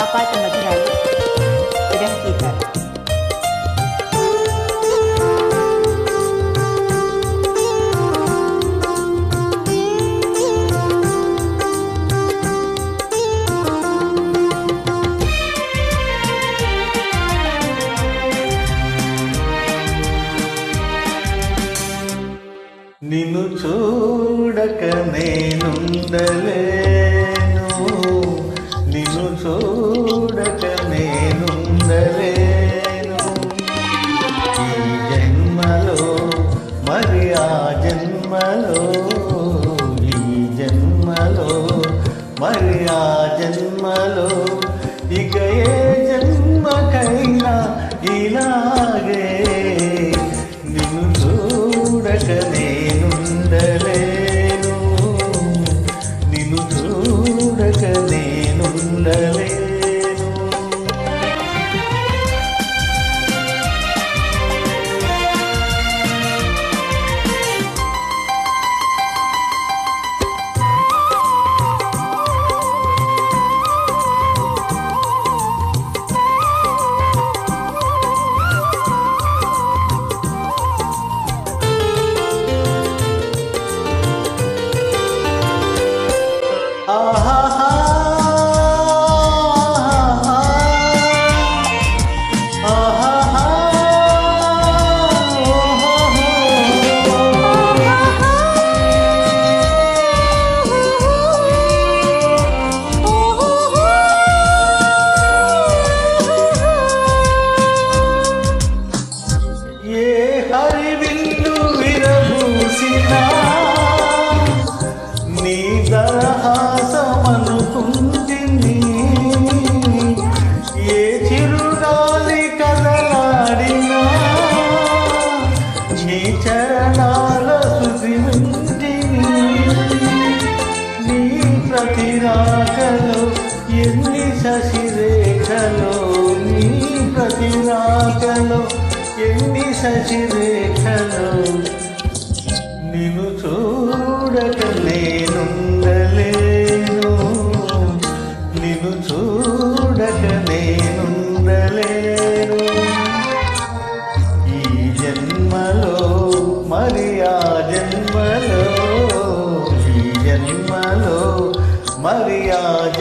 apa itu laut sudah జన్మలో ఈ జన్మలో మరి ఆ జన్మలో. శశిరేఖలో నీ ప్రతిరాకలో ఎన్ని శశిరేఖలో నిన్ను చూడటలే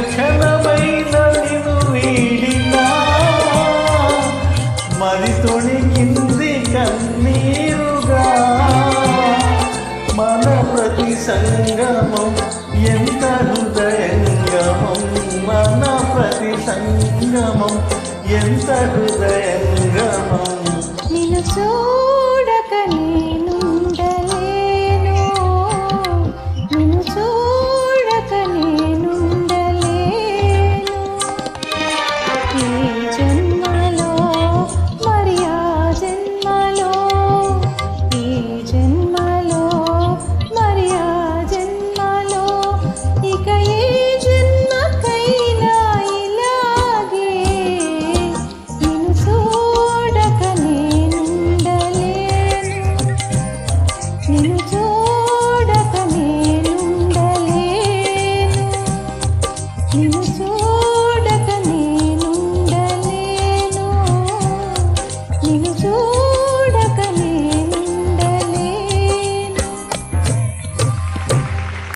క్షణమైన నిన్ను వీడినా. మరి తొణికింది కన్నీరుగా. మన ప్రతి సంగమం ఎంత హృదయంగమం. మన ప్రతి సంగమం ఎంత హృదయంగమం. నిన్ను